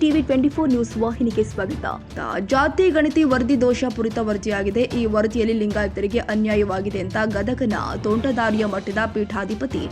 TV twenty four news ವಾಹಿನಿಗೆ ಸ್ವಾಗತ. ಜಾತಿ ಗಣತಿ ವರದಿ ದೋಷ ಪೂರಿತ ವರದಿಯಾಗಿದೆ. ಈ ವರದಿಯಲ್ಲಿ ಲಿಂಗಾಯತರಿಗೆ ಅನ್ಯಾಯವಾಗಿದೆ ಅಂತ ಗದಗನ ತೋಂಟದಾರ್ಯ ಮಠದ ಪೀಠಾಧಿಪತಿ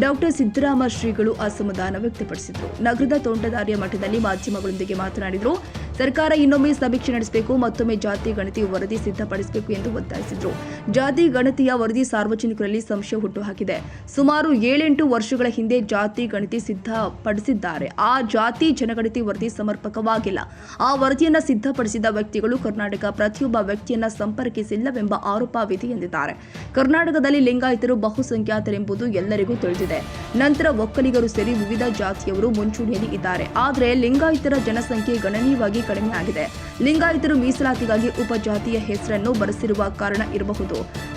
ಡಾಕ್ಟರ್ ಸಿದ್ದರಾಮ ಶ್ರೀಗಳು ಅಸಮಾಧಾನ ವ್ಯಕ್ತಪಡಿಸಿದರು. ನಗರದ ತೋಂಟದಾರ್ಯ ಮಠದಲ್ಲಿ ಮಾಧ್ಯಮಗಳೊಂದಿಗೆ ಮಾತನಾಡಿದರು. ಸರ್ಕಾರ ಇನ್ನೊಮ್ಮೆ ಸಮೀಕ್ಷೆ ನಡೆಸಬೇಕು, ಮತ್ತೊಮ್ಮೆ ಜಾತಿ ಗಣತಿ ವರದಿ ಸಿದ್ಧಪಡಿಸಬೇಕು ಎಂದು ಒತ್ತಾಯಿಸಿದರು. ಜಾತಿ ಗಣತಿಯ ವರದಿ ಸಾರ್ವಜನಿಕರಲ್ಲಿ ಸಂಶಯ ಹುಟ್ಟುಹಾಕಿದೆ. ಸುಮಾರು ಏಳೆಂಟು ವರ್ಷಗಳ ಹಿಂದೆ ಜಾತಿ ಗಣತಿ ಸಿದ್ಧಪಡಿಸಿದ್ದಾರೆ. ಆ ಜಾತಿ ಜನಗಣತಿ ವರದಿ ಸಮರ್ಪಕವಾಗಿಲ್ಲ. ಆ ವರದಿಯನ್ನು ಸಿದ್ಧಪಡಿಸಿದ ವ್ಯಕ್ತಿಗಳು ಕರ್ನಾಟಕ. ಪ್ರತಿಯೊಬ್ಬ ವ್ಯಕ್ತಿಯನ್ನ ಸಂಪರ್ಕಿಸಿಲ್ಲವೆಂಬ ಆರೋಪವಿದೆ ಎಂದಿದ್ದಾರೆ. ಕರ್ನಾಟಕದಲ್ಲಿ ಲಿಂಗಾಯತರು ಬಹುಸಂಖ್ಯಾತರೆಂಬುದು ಎಲ್ಲರಿಗೂ ತಿಳಿದಿದೆ. ನಂತರ ಒಕ್ಕಲಿಗರು ಸೇರಿ ವಿವಿಧ ಜಾತಿಯವರು ಮುಂಚೂಣಿಯಲ್ಲಿ ಇದ್ದಾರೆ. ಆದರೆ ಲಿಂಗಾಯತರ ಜನಸಂಖ್ಯೆ ಗಣನೀಯವಾಗಿ ಕಡಿಮೆ ಆಗಿದೆ. ಲಿಂಗಾಯತರು ಮೀಸಲಾತಿಗಾಗಿ ಉಪಜಾತಿಯ ಹೆಸರನ್ನು ಬರೆಸಿರುವ ಕಾರಣ ಇರಬಹುದು.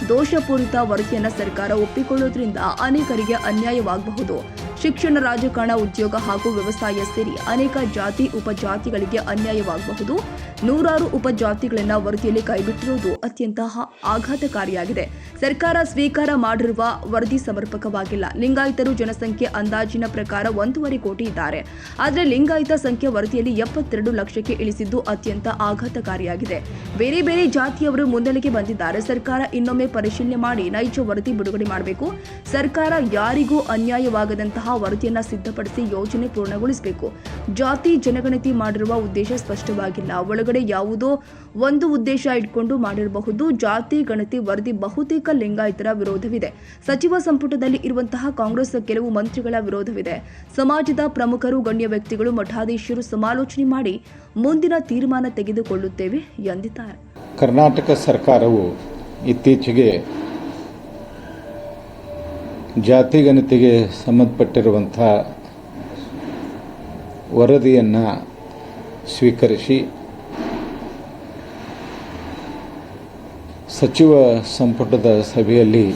ದೋಷಪೂರಿತ ವರದಿಯನ್ನ ಸರ್ಕಾರ ಒಪ್ಪಿಕೊಳ್ಳುವುದರಿಂದ ಅನೇಕರಿಗೆ ಅನ್ಯಾಯವಾಗಬಹುದು. ಶಿಕ್ಷಣ, ರಾಜಕಾರಣ, ಉದ್ಯೋಗ ಹಾಗೂ ವ್ಯವಸಾಯ ಸೇರಿ ಅನೇಕ ಜಾತಿ, ಉಪಜಾತಿಗಳಿಗೆ ಅನ್ಯಾಯವಾಗಬಹುದು. ನೂರಾರು ಉಪಜಾತಿಗಳನ್ನ ವರದಿಯಲ್ಲಿ ಕೈಬಿಟ್ಟಿರುವುದು ಅತ್ಯಂತ ಆಘಾತಕಾರಿಯಾಗಿದೆ. ಸರ್ಕಾರ ಸ್ವೀಕಾರ ಮಾಡಿರುವ ವರದಿ ಸಮರ್ಪಕವಾಗಿಲ್ಲ. ಲಿಂಗಾಯಿತರು ಜನಸಂಖ್ಯೆ ಅಂದಾಜಿನ ಪ್ರಕಾರ ಒಂದೂವರೆ ಕೋಟಿ ಇದ್ದಾರೆ. ಆದರೆ ಲಿಂಗಾಯತ ಸಂಖ್ಯೆ ವರದಿಯಲ್ಲಿ ಎಪ್ಪತ್ತೆರಡು ಲಕ್ಷಕ್ಕೆ ಇಳಿಸಿದ್ದು ಅತ್ಯಂತ ಆಘಾತಕಾರಿಯಾಗಿದೆ. ಬೇರೆ ಬೇರೆ ಜಾತಿಯವರು ಮುನ್ನೆಲೆಗೆ ಬಂದಿದ್ದಾರೆ. ಸರ್ಕಾರ ಇನ್ನೊಮ್ಮೆ ಪರಿಶೀಲನೆ ಮಾಡಿ ನೈಜ ವರದಿ ಬಿಡುಗಡೆ ಮಾಡಬೇಕು. ಸರ್ಕಾರ ಯಾರಿಗೂ ಅನ್ಯಾಯವಾಗದಂತಹ ವರದಿಯನ್ನ ಸಿದ್ಧಪಡಿಸಿ ಯೋಜನೆ ಪೂರ್ಣಗೊಳಿಸಬೇಕು. ಜಾತಿ ಜನಗಣತಿ ಮಾಡಿರುವ ಉದ್ದೇಶ ಸ್ಪಷ್ಟವಾಗಿಲ್ಲ. ಒಳಗಡೆ ಯಾವುದೋ ಒಂದು ಉದ್ದೇಶ ಇಟ್ಕೊಂಡು ಮಾಡಿರಬಹುದು. ಜಾತಿ, ಗಣತಿ, ವರದಿ, ಬಹುತೇಕ ಲಿಂಗಾಯತರ ವಿರೋಧವಿದೆ. ಸಚಿವ ಸಂಪುಟದಲ್ಲಿ ಇರುವಂತಹ ಕಾಂಗ್ರೆಸ್ ಕೆಲವು ಮಂತ್ರಿಗಳ ವಿರೋಧವಿದೆ. ಸಮಾಜದ ಪ್ರಮುಖರು, ಗಣ್ಯ ವ್ಯಕ್ತಿಗಳು, ಮಠಾಧೀಶರು ಸಮಾಲೋಚನೆ ಮಾಡಿ ಮುಂದಿನ ತೀರ್ಮಾನ ತೆಗೆದುಕೊಳ್ಳುತ್ತೇವೆ ಎಂದಿದ್ದಾರೆ. ಕರ್ನಾಟಕ ಸರ್ಕಾರವು ಇತ್ತೀಚೆಗೆ ಜಾತಿ, ಗಣತಿಗೆ ಸಂಬಂಧಪಟ್ಟಿರುವಂಥ ವರದಿಯನ್ನು ಸ್ವೀಕರಿಸಿ ಸಚಿವ ಸಂಪುಟದ ಸಭೆಯಲ್ಲಿ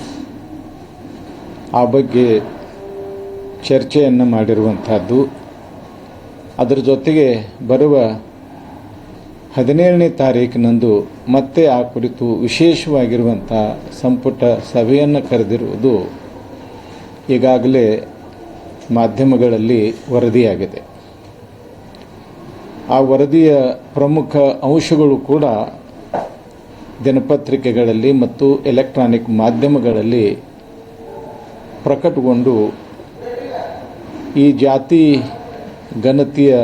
ಆ ಬಗ್ಗೆ ಚರ್ಚೆಯನ್ನು ಮಾಡಿರುವಂಥದ್ದು. ಅದರ ಜೊತೆಗೆ ಬರುವ ಹದಿನೇಳನೇ ತಾರೀಕಿನಂದು ಮತ್ತೆ ಆ ಕುರಿತು ವಿಶೇಷವಾಗಿರುವಂಥ ಸಂಪುಟ ಸಭೆಯನ್ನು ಕರೆದಿರುವುದು ಈಗಾಗಲೇ ಮಾಧ್ಯಮಗಳಲ್ಲಿ ವರದಿಯಾಗಿದೆ. ಆ ವರದಿಯ ಪ್ರಮುಖ ಅಂಶಗಳು ಕೂಡ ದಿನಪತ್ರಿಕೆಗಳಲ್ಲಿ ಮತ್ತು ಎಲೆಕ್ಟ್ರಾನಿಕ್ ಮಾಧ್ಯಮಗಳಲ್ಲಿ ಪ್ರಕಟಗೊಂಡು ಈ ಜಾತಿ ಗಣತಿಯ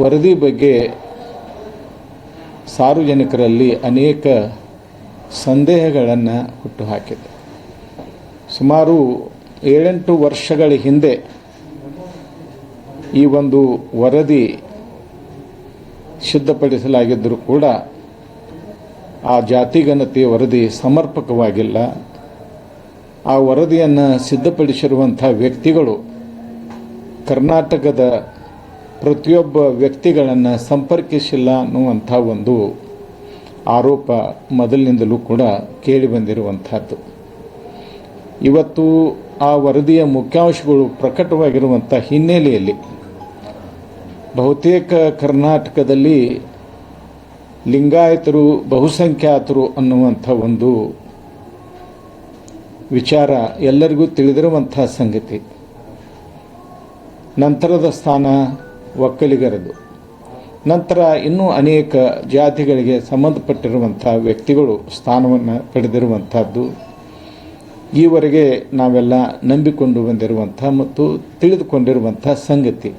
ವರದಿ ಬಗ್ಗೆ ಸಾರ್ವಜನಿಕರಲ್ಲಿ ಅನೇಕ ಸಂದೇಹಗಳನ್ನು ಹುಟ್ಟುಹಾಕಿದೆ. ಸುಮಾರು ಏಳೆಂಟು ವರ್ಷಗಳ ಹಿಂದೆ ಈ ಒಂದು ವರದಿ ಸಿದ್ಧಪಡಿಸಲಾಗಿದ್ದರೂ ಕೂಡ ಆ ಜಾತಿಗಣತಿ ವರದಿ ಸಮರ್ಪಕವಾಗಿಲ್ಲ. ಆ ವರದಿಯನ್ನು ಸಿದ್ಧಪಡಿಸಿರುವಂಥ ವ್ಯಕ್ತಿಗಳು ಕರ್ನಾಟಕದ ಪ್ರತಿಯೊಬ್ಬ ವ್ಯಕ್ತಿಗಳನ್ನು ಸಂಪರ್ಕಿಸಿಲ್ಲ ಅನ್ನುವಂಥ ಒಂದು ಆರೋಪ ಮೊದಲಿನಿಂದಲೂ ಕೂಡ ಕೇಳಿ ಬಂದಿರುವಂಥದ್ದು. ಇವತ್ತು ಆ ವರದಿಯ ಮುಖ್ಯಾಂಶಗಳು ಪ್ರಕಟವಾಗಿರುವಂಥ ಹಿನ್ನೆಲೆಯಲ್ಲಿ ಬಹುತೇಕ ಕರ್ನಾಟಕದಲ್ಲಿ ಲಿಂಗಾಯತರು, ಬಹುಸಂಖ್ಯಾತರು ಅನ್ನುವಂಥ ಒಂದು ವಿಚಾರ ಎಲ್ಲರಿಗೂ ತಿಳಿದಿರುವಂಥ ಸಂಗತಿ. ನಂತರದ ಸ್ಥಾನ ಒಕ್ಕಲಿಗರದು. ನಂತರ ಇನ್ನೂ ಅನೇಕ ಜಾತಿಗಳಿಗೆ ಸಂಬಂಧಪಟ್ಟಿರುವಂಥ ವ್ಯಕ್ತಿಗಳು ಸ್ಥಾನವನ್ನು ಪಡೆದಿರುವಂಥದ್ದು. ಈವರೆಗೆ ನಾವೆಲ್ಲ ನಂಬಿಕೊಂಡು ಬಂದಿರುವಂಥ ಮತ್ತು ತಿಳಿದುಕೊಂಡಿರುವಂಥ ಸಂಗತಿ.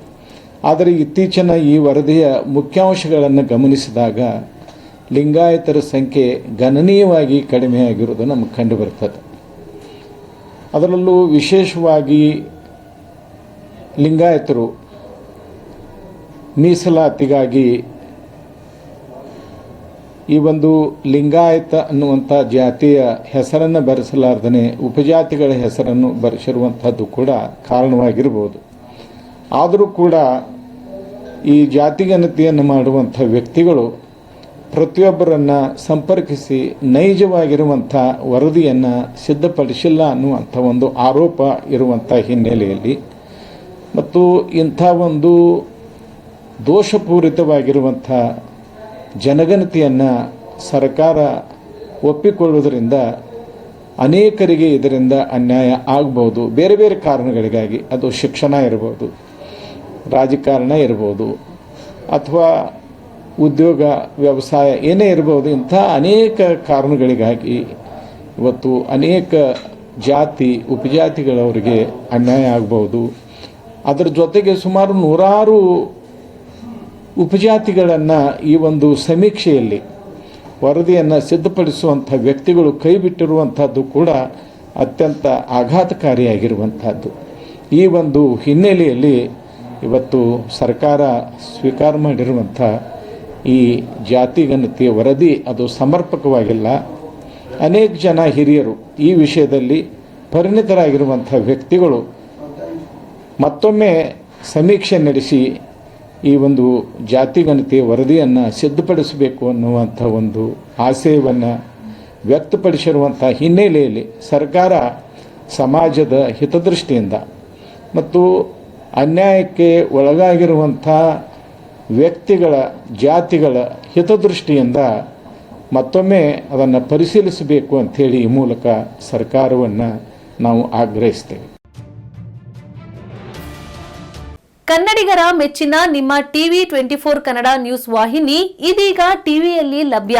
ಆದರೆ ಇತ್ತೀಚಿನ ಈ ವರದಿಯ ಮುಖ್ಯಾಂಶಗಳನ್ನು ಗಮನಿಸಿದಾಗ ಲಿಂಗಾಯತರ ಸಂಖ್ಯೆ ಗಣನೀಯವಾಗಿ ಕಡಿಮೆಯಾಗಿರುವುದು ನಮಗೆ ಕಂಡುಬರ್ತದೆ. ಅದರಲ್ಲೂ ವಿಶೇಷವಾಗಿ ಲಿಂಗಾಯತರು ಮೀಸಲಾತಿಗಾಗಿ ಈ ಒಂದು ಲಿಂಗಾಯತ ಅನ್ನುವಂಥ ಜಾತಿಯ ಹೆಸರನ್ನು ಬರೆಸಲಾರ್ದನೆ, ಉಪಜಾತಿಗಳ ಹೆಸರನ್ನು ಬರೆಸಿರುವಂಥದ್ದು ಕೂಡ ಕಾರಣವಾಗಿರ್ಬೋದು. ಆದರೂ ಕೂಡ ಈ ಜಾತಿಗಣತಿಯನ್ನು ಮಾಡುವಂಥ ವ್ಯಕ್ತಿಗಳು ಪ್ರತಿಯೊಬ್ಬರನ್ನು ಸಂಪರ್ಕಿಸಿ ನೈಜವಾಗಿರುವಂಥ ವರದಿಯನ್ನು ಸಿದ್ಧಪಡಿಸಿಲ್ಲ ಅನ್ನುವಂಥ ಒಂದು ಆರೋಪ ಇರುವಂಥ ಹಿನ್ನೆಲೆಯಲ್ಲಿ. ಮತ್ತು ಇಂಥ ಒಂದು ದೋಷಪೂರಿತವಾಗಿರುವಂಥ ಜನಗಣತಿಯನ್ನು ಸರ್ಕಾರ ಒಪ್ಪಿಕೊಳ್ಳುವುದರಿಂದ ಅನೇಕರಿಗೆ ಇದರಿಂದ ಅನ್ಯಾಯ ಆಗ್ಬೋದು ಬೇರೆ ಬೇರೆ ಕಾರಣಗಳಿಗಾಗಿ ಅದು ಶಿಕ್ಷಣ ಇರ್ಬೋದು. ರಾಜಕಾರಣ ಇರ್ಬೋದು ಅಥವಾ ಉದ್ಯೋಗ, ವ್ಯವಸಾಯ ಏನೇ ಇರ್ಬೋದು, ಇಂಥ ಅನೇಕ ಕಾರಣಗಳಿಗಾಗಿ ಇವತ್ತು ಅನೇಕ ಜಾತಿ, ಉಪಜಾತಿಗಳವರಿಗೆ ಅನ್ಯಾಯ ಆಗ್ಬೋದು. ಅದರ ಜೊತೆಗೆ ಸುಮಾರು ನೂರಾರು ಉಪಜಾತಿಗಳನ್ನು ಈ ಒಂದು ಸಮೀಕ್ಷೆಯಲ್ಲಿ ವರದಿಯನ್ನು ಸಿದ್ಧಪಡಿಸುವಂಥ ವ್ಯಕ್ತಿಗಳು ಕೈ ಬಿಟ್ಟಿರುವಂಥದ್ದು ಕೂಡ ಅತ್ಯಂತ ಆಘಾತಕಾರಿಯಾಗಿರುವಂಥದ್ದು. ಈ ಒಂದು ಹಿನ್ನೆಲೆಯಲ್ಲಿ ಇವತ್ತು ಸರ್ಕಾರ ಸ್ವೀಕಾರ ಮಾಡಿರುವಂಥ ಈ ಜಾತಿ ಗಣತಿಯ ವರದಿ ಅದು ಸಮರ್ಪಕವಾಗಿಲ್ಲ. ಅನೇಕ ಜನ ಹಿರಿಯರು ಈ ವಿಷಯದಲ್ಲಿ ಪರಿಣಿತರಾಗಿರುವಂಥ ವ್ಯಕ್ತಿಗಳು ಮತ್ತೊಮ್ಮೆ ಸಮೀಕ್ಷೆ ನಡೆಸಿ ಈ ಒಂದು ಜಾತಿ ಗಣತಿಯ ವರದಿಯನ್ನು ಸಿದ್ಧಪಡಿಸಬೇಕು ಅನ್ನುವಂಥ ಒಂದು ಆಶಯವನ್ನು ವ್ಯಕ್ತಪಡಿಸಿರುವಂಥ ಹಿನ್ನೆಲೆಯಲ್ಲಿ ಸರ್ಕಾರ ಸಮಾಜದ ಹಿತದೃಷ್ಟಿಯಿಂದ ಮತ್ತು ಅನ್ಯಾಯಕ್ಕೆ ಒಳಗಾಗಿರುವಂಥ ವ್ಯಕ್ತಿಗಳ, ಜಾತಿಗಳ ಹಿತದೃಷ್ಟಿಯಿಂದ ಮತ್ತೊಮ್ಮೆ ಅದನ್ನು ಪರಿಶೀಲಿಸಬೇಕು ಅಂಥೇಳಿ ಈ ಮೂಲಕ ಸರ್ಕಾರವನ್ನು ನಾವು ಆಗ್ರಹಿಸ್ತೇವೆ. ಕನ್ನಡಿಗರ ಮೆಚ್ಚಿನ ನಿಮ್ಮ TV twenty four Kannada news ವಾಹಿನಿ ಇದೀಗ ಟಿವಿಯಲ್ಲಿ ಲಭ್ಯ.